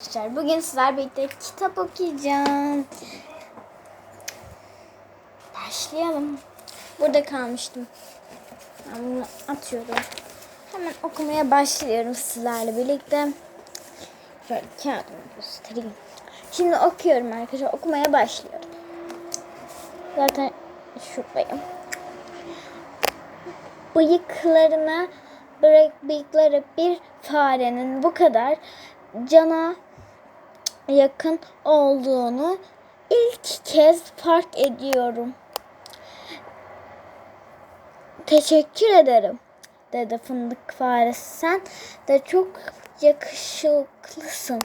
Arkadaşlar bugün sizler birlikte kitap okuyacağım. Başlayalım. Burada kalmıştım. Ben bunu atıyorum. Hemen okumaya başlıyorum sizlerle birlikte. Şöyle kağıdımı göstereyim. Şimdi okuyorum arkadaşlar. Okumaya başlıyorum. Zaten şuradayım. Bıyıklarına bıyıkları bir farenin bu kadar cana yakın olduğunu ilk kez fark ediyorum. Teşekkür ederim dedi fındık faresi. Sen de çok yakışıklısın.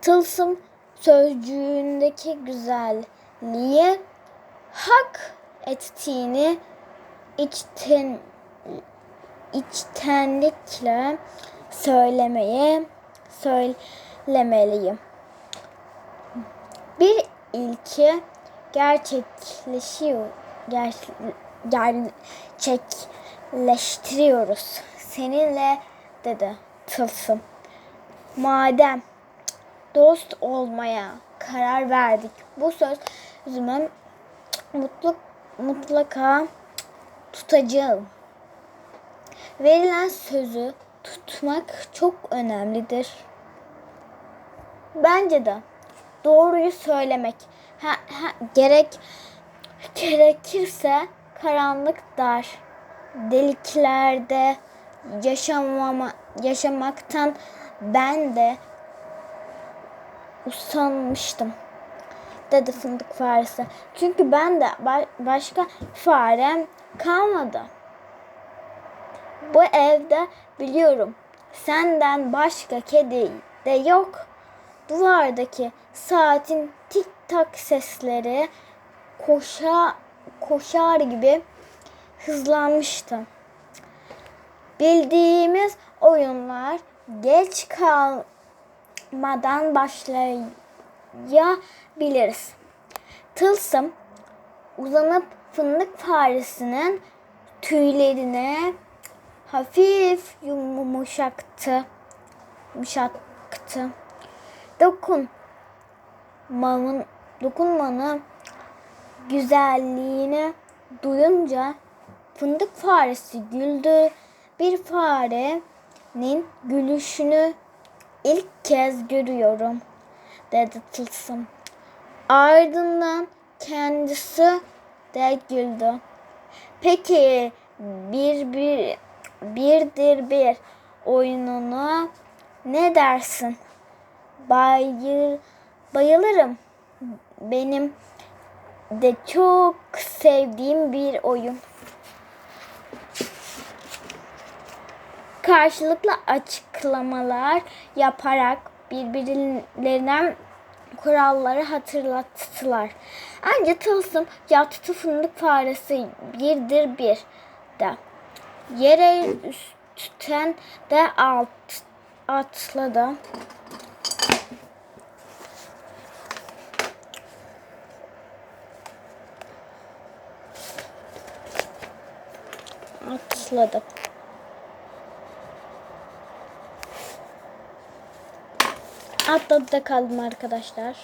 Tılsım sözcüğündeki güzelliğe hak ettiğini içten içtenlikle söylemeye söylemeliyim. Bir ilki gerçekleşiyor ger, gerçekleştiriyoruz. Seninle dedi Tılsım. Madem dost olmaya karar verdik. Bu sözümü mutlak, mutlaka tutacağım. Verilen sözü tutmak çok önemlidir. Bence de doğruyu söylemek ha, ha, gerek gerekirse karanlık dar deliklerde yaşamama, yaşamaktan ben de usanmıştım dedi fındık faresi. Çünkü ben de başka farem kalmadı. Bu evde biliyorum senden başka kedi de yok. Duvardaki saatin tik tak sesleri koşa, koşar gibi hızlanmıştı. Bildiğimiz oyunlar geç kalmadan başlayabiliriz. Tılsım uzanıp fındık faresinin tüylerine hafif yumuşaktı. Yumuşaktı. Dokun. Mamın, dokunmanın güzelliğini duyunca fındık faresi güldü. Bir farenin gülüşünü ilk kez görüyorum dedi Tılsım. Ardından kendisi de güldü. Peki bir bir birdir bir oyununa ne dersin? Bayır, bayılırım. Benim de çok sevdiğim bir oyun. Karşılıklı açıklamalar yaparak birbirlerine kuralları hatırlattılar. Ancak Tılsım yattı fındık faresi birdir bir de. Yere üstten de alt, atladı. Atladı. Atladı da kaldım arkadaşlar.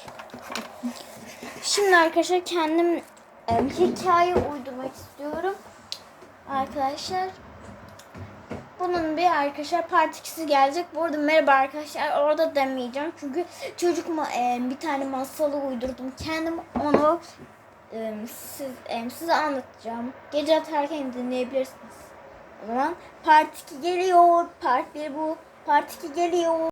Şimdi arkadaşlar kendim e, hikaye uydurmak istiyorum. Arkadaşlar bunun bir arkadaşlar part 2'si gelecek. Bu arada merhaba arkadaşlar. Orada demeyeceğim. Çünkü çocuk ma e, bir tane masalı uydurdum. Kendim onu e, siz, e, size anlatacağım. Gece yatarken dinleyebilirsiniz. O zaman part 2 geliyor. Part 1 bu. Part 2 geliyor.